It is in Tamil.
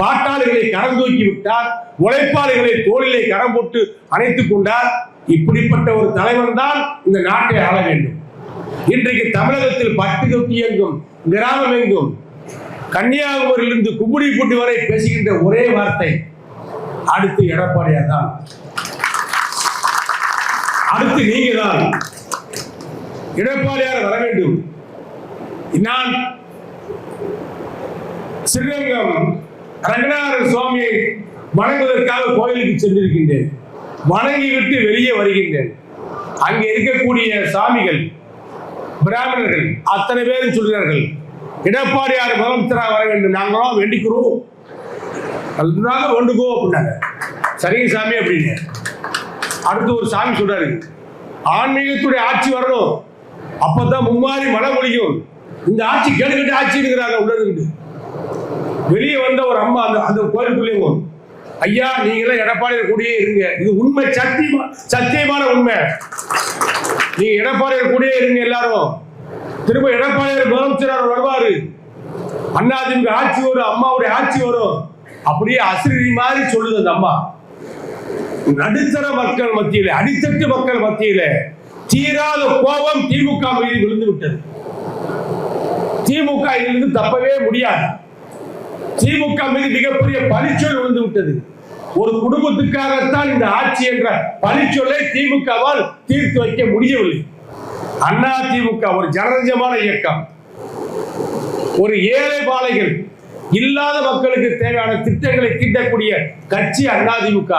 பாட்டாளிகளை கரம் தூக்கி விட்டார் உழைப்பாளிகளை தோளிலே கரம் போட்டு அணைத்துக் கொண்டார். இப்படிப்பட்ட ஒரு தலைவன் தான் இந்த நாட்டை ஆள வேண்டும். இன்றைக்கு தமிழகத்தில் பட்டு தொட்டி எங்கும் கிராமம் எங்கும் கன்னியாகுமரியிலிருந்து கும்மிடிப்பூட்டி வரை பேசுகின்ற ஒரே வார்த்தை அடுத்து எடப்பாடியார் தான். அடுத்து நீங்க தான். எடப்பாடியார் வர வேண்டும். நான் ஸ்ரீரங்கம் ரங்கநாதர் சுவாமியை வணங்குவதற்காக கோயிலுக்கு சென்றிருக்கின்றேன். வணங்கிவிட்டு வெளியே வருகின்றேன். அங்கே இருக்கக்கூடிய சாமிகள் பிராமணர்கள் அத்தனை பேரும் சொல்கிறார்கள் எடப்பாடியார் முதலமைச்சராக வர வேண்டும். நாங்களும் வேண்டிக்கிறோம். அதுதான் வேண்டுகோ அப்படின்னாங்க. சரிங்க சாமி அப்படின்னு. அடுத்து ஒரு சாமி சொல்றாரு. ஆன்மீகத்துடைய ஆட்சி வரணும். அப்பதான் மும்மாறி மழை பொழியும். இந்த ஆட்சி கேடுகட்டு ஆட்சி இருக்கிறாங்க உள்ள வெளியே வந்த ஒரு அம்மா அந்த அந்த கோயிலுக்குள்ளேயும் ஐயா நீங்களாம் எடப்பாடியார் கூடயே இருங்க. இது உண்மை சத்தியமா சத்தியமான உண்மை. நீங்க எடப்பாடியார் கூடயே இருங்க எல்லாரும். திரும்ப எடப்பாடியார் முதலமைச்சர் வருவாரு. அண்ணாதிமுக ஆட்சி வரும் அம்மாவுடைய ஆட்சி வரும். அப்படியே அசிரி மாதிரி சொல்லுது அந்த அம்மா. நடுத்தர மக்கள் மத்தியில அடித்தட்டு மக்கள் மத்தியில தீராத கோபம் திமுக மீது விழுந்து விட்டது. திமுக இதிலிருந்து தப்பவே முடியாது. திமுக மீது மிகப்பெரிய பழிச்சொல் விழுந்து விட்டது. ஒரு குடும்பத்துக்காகத்தான் இந்த ஆட்சி என்ற பழிச்சொல்லை திமுகவால் தீர்த்து வைக்க முடியவில்லை. அண்ணா திமுக ஒரு ஜனரஞ்சமான இயக்கம். ஒரு ஏழை பாலைகள் இல்லாத மக்களுக்கு தேவையான திட்டங்களை தீட்டக்கூடிய கட்சி அதிமுக